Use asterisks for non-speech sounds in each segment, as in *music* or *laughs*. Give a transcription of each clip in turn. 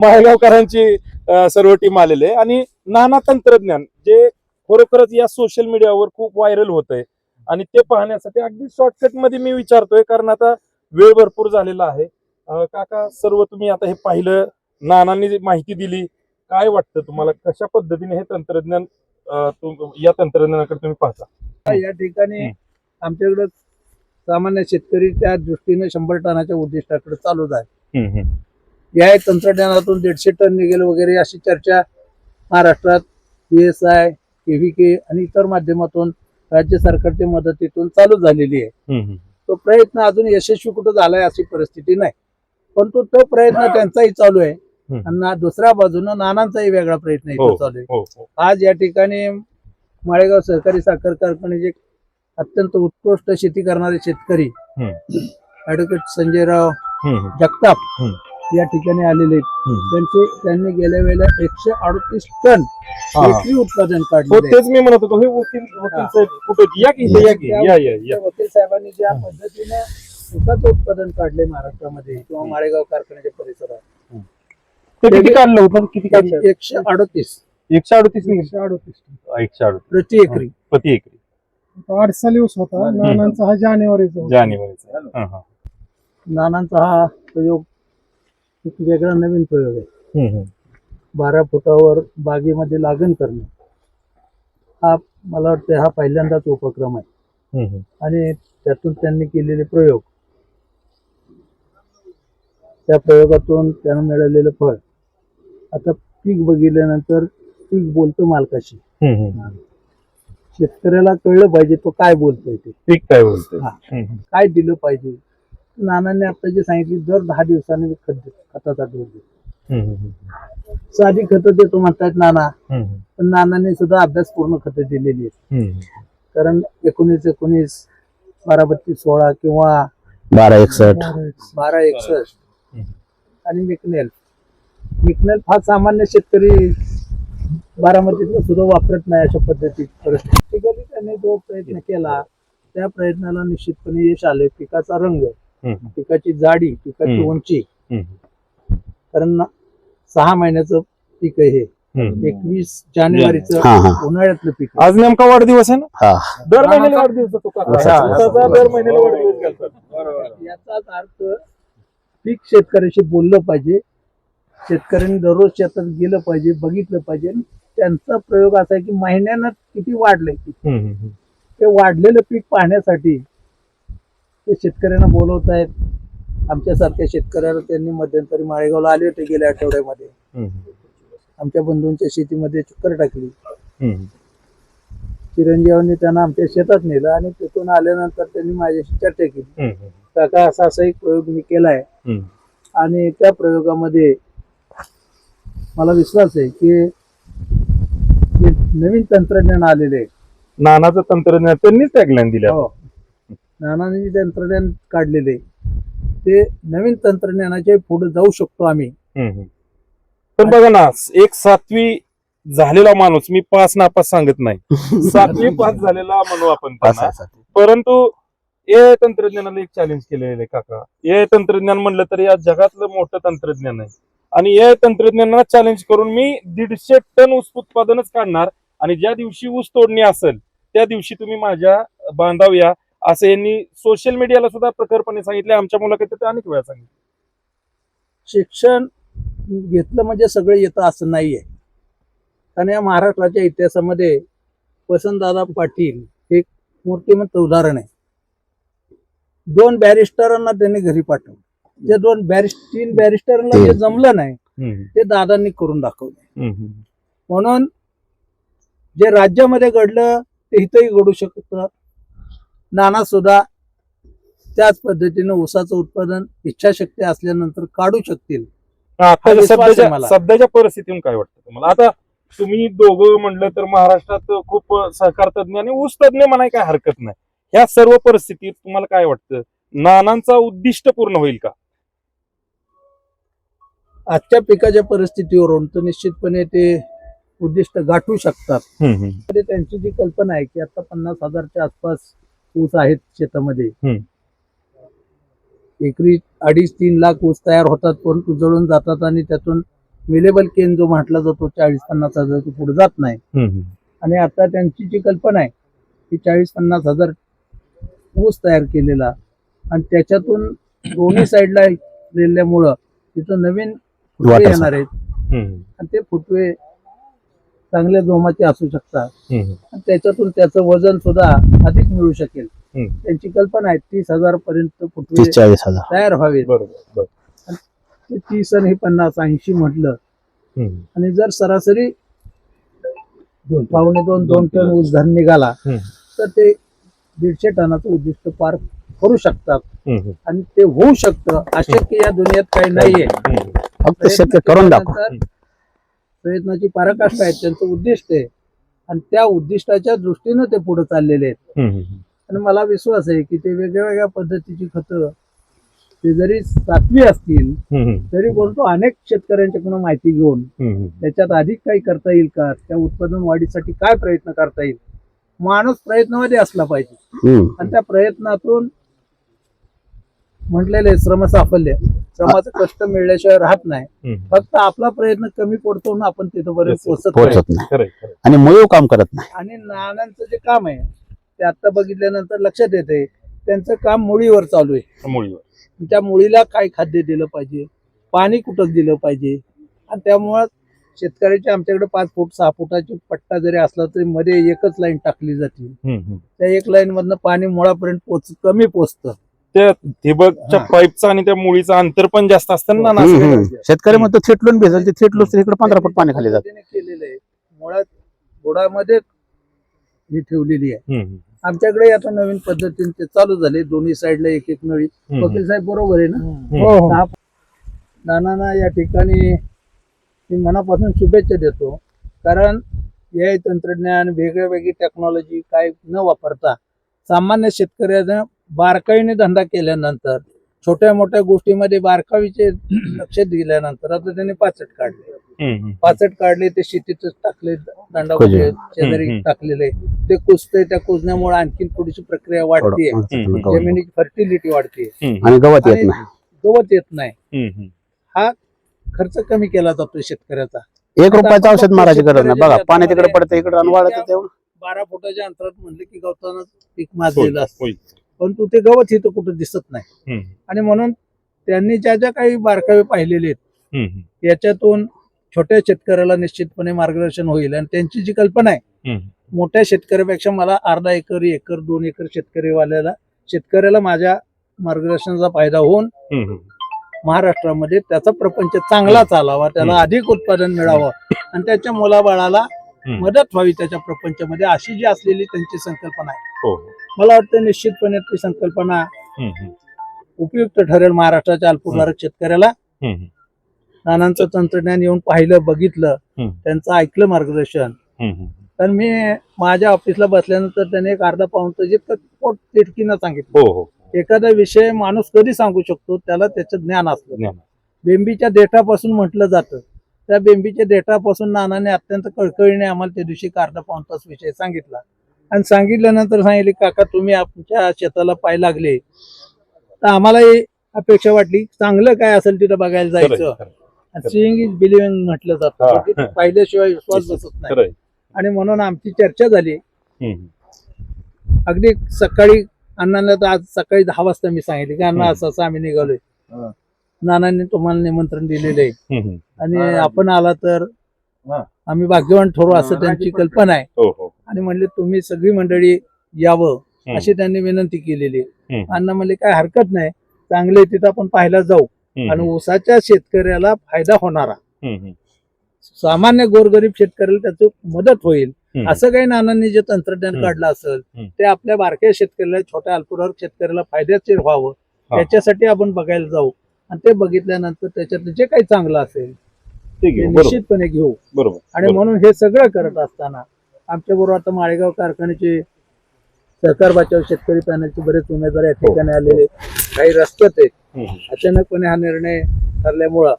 माळेगावकरांची सर्व टीम आलेली आहे. आणि नाना तंत्रज्ञान जे खरोखरच या सोशल मीडियावर खूप व्हायरल होत आहे आणि ते पाहण्यासाठी अगदी शॉर्टकटमध्ये मी विचारतोय कारण आता वेळ भरपूर झालेला आहे. काका सर्व तुम्ही आता हे पाहिलं नानांनी जी माहिती दिली काय वाटतं तुम्हाला? कशा पद्धतीने हे तंत्रज्ञान या तंत्रज्ञानाकडे तुम्ही पाहता? या ठिकाणी. आमच्याकडे सामान्य शेतकरी त्या दृष्टीने शंभर टनाच्या उद्दिष्टाकडे चालूच आहे. या तंत्रज्ञानातून दीडशे टन निघेल वगैरे अशी चर्चा महाराष्ट्रात पी एस आय के आणि इतर माध्यमातून राज्य सरकारच्या मदतीतून चालू झालेली आहे. तो प्रयत्न अजून यशस्वी कुठं झालाय अशी परिस्थिती नाही. परंतु तो प्रयत्न त्यांचाही चालू आहे. आणि दुसऱ्या बाजूनं नानांचाही वेगळा प्रयत्न हो, इथं चालू आहे. हो हो. आज या ठिकाणी माळेगाव सहकारी साखर कारखान्याचे अत्यंत उत्कृष्ट शेती करणारे शेतकरी. ऍडव्होकेट संजयराव जगताप. या ठिकाणी आलेले आहेत. त्यांचे त्यांनी गेल्या वेळेला एकशे अडतीस टन हा. एकरी उत्पादन हो काढले तेच मी म्हणत होतो. हे वकील वकील साहेब कुठे या की इथे या की? या या या. वकील साहेबांनी ज्या पद्धतीने ऊसाचं उत्पादन काढले महाराष्ट्रामध्ये किंवा माळेगाव कारखान्याच्या परिसरात. ते किती काढलं होतं? किती काढलं? एकशे अडतीस. एकशे अडतीस एकशे अडतीस एकशे अडतीस. प्रति एकरी. प्रति एकरी. आठ साली ऊस होता. नानांचा हा जानेवारीचा. जानेवारीचा. हा, हा. नानांचा हा प्रयोग एक वेगळा नवीन प्रयोग आहे हम्म. बारा फुटावर बागेमध्ये लागण करणं हा मला वाटतं हा पहिल्यांदाच उपक्रम आहे हम्म, हम्म. आणि त्यातून त्यांनी केलेले प्रयोग त्या प्रयोगातून त्यांना मिळालेलं फळ आता पीक बघितल्यानंतर पीक बोलतं मालकाशी हम्म, हम्म. शेतकऱ्याला कळलं पाहिजे तो काय बोलतोय ते पीक काय बोलतोय हा. हम्म, हम्म. काय दिलं पाहिजे नानांनी आता जे सांगितले दर दहा दिवसांनी मी खत देतो खताचा डोस देतो. साधी खतं देतो म्हणतात नाना. पण नानांनी सुद्धा अभ्यासपूर्ण खतं दिलेली आहेत. कारण एकोणीस एकोणीस बारा बत्तीस सोळा किंवा बारा एकसष्ट बारा एकसष्ट. आणि मिकनेल मिकनेल फार सामान्य शेतकरी बारामतीतलं सुद्धा वापरत नाही अशा पद्धतीत परिस्थिती त्यांनी जो प्रयत्न केला त्या प्रयत्नाला निश्चितपणे यश आले पिकाचा रंग. पिकाची जाडी पिकाची. उंची. कारण सहा महिन्याचं पीक आहे हे. एकवीस जानेवारीचं उन्हाळ्यातलं पीक. आज नेमका वाढदिवस आहे ना हा दर महिन्याला वाढदिवस. हा. दर महिन्याला वाढदिवस घालतात याचाच अर्थ पीक शेतकऱ्याशी बोललं पाहिजे शेतकऱ्यांनी दररोज शेतात गेलं पाहिजे बघितलं पाहिजे आणि त्यांचा प्रयोग असा आहे की महिन्यानं किती वाढलंय. ते वाढलेलं पीक पाहण्यासाठी ते शेतकऱ्यांना बोलवत आहेत आमच्यासारख्या शेतकऱ्याला त्यांनी मध्यंतरी माळेगावला आले होते गेल्या आठवड्यामध्ये आमच्या बंधूंच्या शेतीमध्ये चक्कर टाकली हम्म. चिरंजीवांनी त्यांना आमच्या शेतात नेलं आणि तिथून आल्यानंतर त्यांनी माझ्याशी चर्चा केली. काका असा असा एक प्रयोग मी केलाय. आणि त्या प्रयोगामध्ये मला विश्वास आहे की नवीन तंत्रज्ञान आलेले नानाचं तंत्रज्ञान त्यांनीच टॅगलाईन दिल्या हो. नानाने जे तंत्रज्ञान काढलेले ते नवीन तंत्रज्ञानाच्या पुढे जाऊ शकतो आम्ही. पण बघा ना एक सातवी झालेला माणूस मी पाच नापास सांगत नाही. *laughs* सातवी पास झालेला म्हणू आपण त्यांना. परंतु ए तंत्रज्ञानाला एक चॅलेंज केलेलं आहे काका. ए तंत्रज्ञान म्हणलं तर या जगातलं मोठं तंत्रज्ञान आहे. आणि ए तंत्रज्ञानाला चॅलेंज करून मी दीडशे टन ऊस उत्पादनच काढणार. आणि ज्या दिवशी ऊस तोडणी असेल त्या दिवशी तुम्ही माझ्या बांधाव या. असं यांनी सोशल मीडियाला सुद्धा प्रखरपणे सांगितले आमच्या मुलाखतीत अनेक वेळा सांगितलं. शिक्षण घेतलं म्हणजे सगळं येतं असं नाहीये. कारण या महाराष्ट्राच्या इतिहासामध्ये वसंतदादा पाटील हे एक मूर्तिमंत उदाहरण आहे. दोन बॅरिस्टरांना त्यांनी घरी पाठवलं. जे दोन बॅरिस तीन बॅरिस्टरांना जे जमलं नाही ते दादांनी करून दाखवलं. म्हणून जे राज्यामध्ये घडलं ते इथंही घडू शकतं. नाना सुद्धा त्याच पद्धतीने ऊसाचं उत्पादन इच्छाशक्ती असल्यानंतर काढू शकतील. आता विश्वास आहे सध्याच्या मला. सध्याच्या परिस्थितीतून काय वाटतं तुम्हाला? आता तुम्ही दोघं म्हणलं तर महाराष्ट्रात खूप सहकार तज्ञ आणि ऊस तज्ञ म्हणाय काय हरकत नाही. ह्या सर्व परिस्थितीत तुम्हाला काय वाटतं? नानांचा उद्दिष्ट पूर्ण होईल का? आजच्या पिकाच्या परिस्थितीवरून तर निश्चितपणे ते उद्दिष्ट गाठू शकतात. त्यांची जी कल्पना आहे की आता पन्नास हजारच्या आसपास ऊस आहेत शेतामध्ये. एकरी अडीच तीन लाख ऊस तयार होतात परंतु जळून जातात आणि त्यातून मिलेबल केन जो म्हटला जातो चाळीस पन्नास हजार पुढे जात नाही. आणि आता त्यांची जी कल्पना आहे की चाळीस पन्नास हजार ऊस तयार केलेला आणि त्याच्यातून दोन्ही साईडला लिहिल्यामुळं तिथं नवीन फुटवे येणार आहेत. आणि ते फुटवे चांगल्या जोमाचे असू शकतात. त्याच्यातून त्याचं वजन सुद्धा अधिक मिळू शकेल. त्यांची कल्पना आहे तीस हजार पर्यंत तयार. ते तीस आणि हे पन्नास ऐंशी म्हटलं. आणि जर सरासरी पावणे दोन दोन टन ऊस धान निघाला. तर ते दीडशे टनाचं उद्दिष्ट पार करू शकतात. आणि ते होऊ शकतं अशक्य या दुनियेत काही नाहीये. फक्त शक्य करून दाखव. प्रयत्नाची पराकाष्ठा आहे त्यांचं उद्दिष्ट आहे. आणि त्या उद्दिष्टाच्या दृष्टीनं ते पुढे चाललेले आहेत. आणि मला विश्वास आहे की ते वेगळ्या वेगळ्या पद्धतीची खतं ते जरी सातवी असतील तरी बोलतो अनेक शेतकऱ्यांच्याकडून माहिती घेऊन. त्याच्यात अधिक काही करता येईल का? त्या उत्पादन वाढीसाठी काय प्रयत्न करता येईल? माणूस प्रयत्नामध्ये असला पाहिजे. आणि त्या प्रयत्नातून म्हटलेले श्रम साफल्य श्रमाचं कष्ट मिळल्याशिवाय राहत नाही. फक्त आपला प्रयत्न कमी पडतो ना आपण तिथपर्यंत पोहोचत नाही. आणि मुळे काम करत नाही. आणि नानांचं जे काम आहे ते आता बघितल्यानंतर लक्षात येते त्यांचं काम मुळीवर चालू आहे. मुळीवर. त्या मुळीला काय खाद्य दिलं पाहिजे पाणी कुठं दिलं पाहिजे आणि त्यामुळं शेतकऱ्याच्या आमच्याकडे पाच फूट सहा फुटाची पट्टा जरी असला तरी मध्ये एकच लाईन टाकली जाते. त्या एक लाईन मधनं पाणी मुळापर्यंत पोच कमी पोचतं त्या ठिबकच्या. पाईपचं आणि त्या मुळीचं अंतर पण जास्त असतं ना. शेतकरी म्हणतो थेटलून भिजल ते थेटलून तर इकडे पंधरा फूट पाणी खाली जात. केलेलं आहे. मुळात बुडामध्ये ही ठेवलेली आहे. आमच्याकडे आता नवीन पद्धतीने ते चालू झाले. दोन्ही साईडला एक एक नळी. वकील साहेब बरोबर आहे ना? हो हो. नानांना या ठिकाणी मी मनापासून शुभेच्छा देतो. कारण हे तंत्रज्ञान वेगळ्या वेगळी टेक्नॉलॉजी काय न वापरता सामान्य शेतकऱ्यानं बारकाईने धंदा केल्यानंतर छोट्या मोठ्या गोष्टीमध्ये बारकावीचे लक्ष दिल्यानंतर आता त्यांनी पाचट काढले. पाचट काढले ते शेतीतच टाकले दांडा. शेजारी. टाकलेले ते कुसते त्या कुजण्यामुळे आणखीन थोडीशी प्रक्रिया वाढते. जमिनीची फर्टिलिटी वाढते आणि गवत येत नाही गवत येत नाही हम्म, हम्म. हा खर्च कमी केला जातो शेतकऱ्याचा एक रुपयाचं औषध मारायची गरज नाही बघा पाणी तिकडे पडतं इकडे आणि वाढत तेव्हा बारा फुटाच्या अंतरात म्हणले की गवतानं पीक माजलेलं असतं. परंतु ते गवत इथं कुठं दिसत नाही आणि म्हणून त्यांनी ज्या ज्या काही बारकावे पाहिलेले आहेत. याच्यातून छोट्या शेतकऱ्याला निश्चितपणे मार्गदर्शन होईल आणि त्यांची जी कल्पना आहे. मोठ्या शेतकऱ्यापेक्षा मला अर्धा एकर एकर दोन एकर शेतकरीवाल्याला शेतकऱ्याला माझ्या मार्गदर्शनाचा फायदा होऊन. महाराष्ट्रामध्ये त्याचा प्रपंच चांगला चालावा त्याला. अधिक उत्पादन मिळावं आणि त्याच्या मुलाबाळाला. मदत व्हावी त्याच्या प्रपंचामध्ये अशी जी असलेली त्यांची संकल्पना आहे हो. मला वाटतं निश्चितपणे ती संकल्पना. उपयुक्त ठरेल महाराष्ट्राच्या अल्पभूधारक शेतकऱ्याला. नानांचं तंत्रज्ञान येऊन पाहिलं बघितलं. त्यांचं ऐकलं मार्गदर्शन. तर मी माझ्या ऑफिसला बसल्यानंतर त्याने एक अर्धा पाऊन तास जितकं पोट तिटकीनं सांगितलं हो हो एखादा विषय माणूस कधी सांगू शकतो त्याला त्याचं ज्ञान असलं ज्ञान. बेंबीच्या देठापासून म्हटलं जातं त्या बेंबीच्या देठापासून नानाने अत्यंत कळकळीने आम्हाला त्या दिवशी अर्धा पाऊन तास विषय सांगितला आणि सांगितल्यानंतर सांगितले काका तुम्ही आमच्या शेताला पाय लागले तर आम्हालाही अपेक्षा वाटली चांगलं काय असेल तिथं बघायला जायचं. सिईंग इज बिलिव्हिंग म्हटलं. जातं की पाहिल्याशिवाय विश्वास बसत नाही. आणि म्हणून आमची चर्चा झाली अगदी सकाळी अण्णांना तर आज सकाळी दहा वाजता मी सांगितले की अण्णा. असं असं आम्ही निघालोय. नानांनी तुम्हाला निमंत्रण दिलेलं आहे. आणि आपण आला तर. आम्ही भाग्यवान ठरू असं त्यांची कल्पना आहे हो हो आणि म्हणले तुम्ही सगळी मंडळी यावं. अशी त्यांनी विनंती केलेली. अण्णा म्हणले काय हरकत नाही चांगले तिथं आपण पाहायला जाऊ आणि ऊसाच्या शेतकऱ्याला फायदा होणारा. सामान्य गोरगरीब शेतकऱ्याला त्याची मदत होईल. असं काही नानांनी जे तंत्रज्ञान. काढलं असेल. ते आपल्या बारक्या शेतकऱ्याला छोट्या अल्पभूधारक शेतकऱ्याला फायद्याचे व्हावं. त्याच्यासाठी आपण बघायला जाऊ आणि ते बघितल्यानंतर त्याच्यात जे काही चांगलं असेल ते निश्चितपणे घेऊ बरोबर आणि. म्हणून हे सगळं करत असताना आमच्या बरोबर आता माळेगाव कारखान्याचे सहकार बचाव शेतकरी पॅनलचे बरेच उमेदवार या ठिकाणी आलेले आहेत. काही रस्त्यात आहेत अचानकपणे हा निर्णय ठरल्यामुळं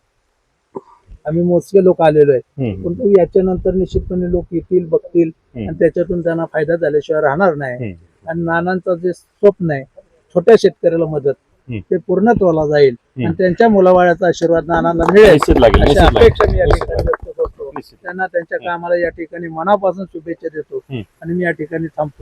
आम्ही मोजके लोक आलेलो आहे परंतु याच्यानंतर निश्चितपणे लोक येतील बघतील. आणि त्याच्यातून त्यांना फायदा झाल्याशिवाय राहणार नाही. आणि नानांचं जे स्वप्न आहे छोट्या शेतकऱ्याला मदत. ते पूर्णत्वाला जाईल. आणि त्यांच्या मुलाबाळाचा आशीर्वाद नानांना मिळेल अपेक्षा मी या ठिकाणी त्यांना त्यांच्या कामाला या ठिकाणी मनापासून शुभेच्छा देतो. आणि मी या ठिकाणी थांबतो